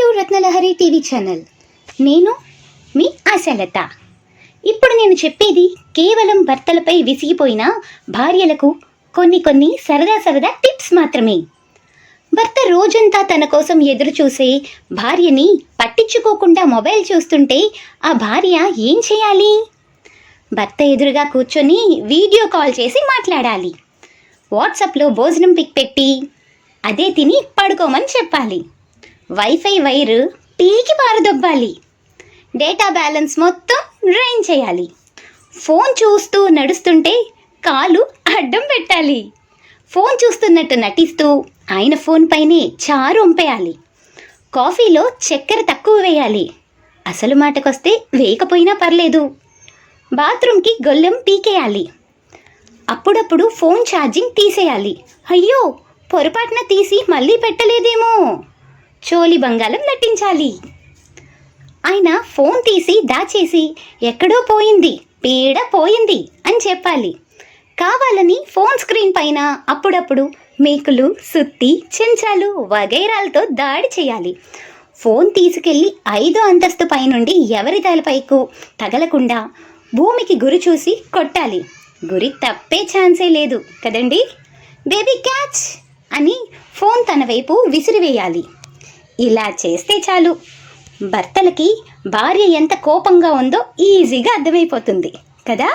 To రత్నలహరి TV channel. నేను మీ ఆశాలత. ఇప్పుడు నేను చెప్పేది కేవలం భర్తలపై విసిగిపోయిన భార్యలకు కొన్ని కొన్ని సరదా సరదా టిప్స్ మాత్రమే. భర్త రోజంతా తన కోసం ఎదురు చూసే భార్యని పట్టించుకోకుండా మొబైల్ చూస్తుంటే ఆ భార్య ఏం చేయాలి? భర్త ఎదురుగా కూర్చొని వీడియో కాల్ చేసి మాట్లాడాలి. వాట్సాప్లో భోజనం పిక్ పెట్టి అదే తిని పడుకోమని చెప్పాలి. వైఫై వైరు పీకి పారదొబ్బాలి. డేటా బ్యాలెన్స్ మొత్తం డ్రైన్ చేయాలి. ఫోన్ చూస్తూ నడుస్తుంటే కాలు అడ్డం పెట్టాలి. ఫోన్ చూస్తున్నట్టు నటిస్తూ ఆయన ఫోన్ పైనే చారు ఉంపేయాలి. కాఫీలో చక్కెర తక్కువ వేయాలి. అసలు మాటకొస్తే వేయకపోయినా పర్లేదు. బాత్రూమ్కి గొల్లెం పీకేయాలి. అప్పుడప్పుడు ఫోన్ ఛార్జింగ్ తీసేయాలి. అయ్యో పొరపాటున తీసి మళ్ళీ పెట్టలేదేమో. చోలి బంగాళం నటించాలి. ఆయన ఫోన్ తీసి దాచేసి ఎక్కడో పోయింది పీడ పోయింది అని చెప్పాలి. కావాలని ఫోన్ స్క్రీన్ పైన అప్పుడప్పుడు మేకులు సుత్తి చెంచాలు వగైరాలతో దాడి చేయాలి. ఫోన్ తీసుకెళ్ళి ఐదో అంతస్తు పైనుండి ఎవరి తలపైకు తగలకుండా భూమికి గురి చూసి కొట్టాలి. గురి తప్పే ఛాన్సే లేదు కదండి? Baby catch! అని ఫోన్ తన వైపు విసిరివేయాలి. ఇలా చేస్తే చాలు. భర్తలకి భార్య ఎంత కోపంగా ఉందో ఈజీగా అర్థమైపోతుంది కదా?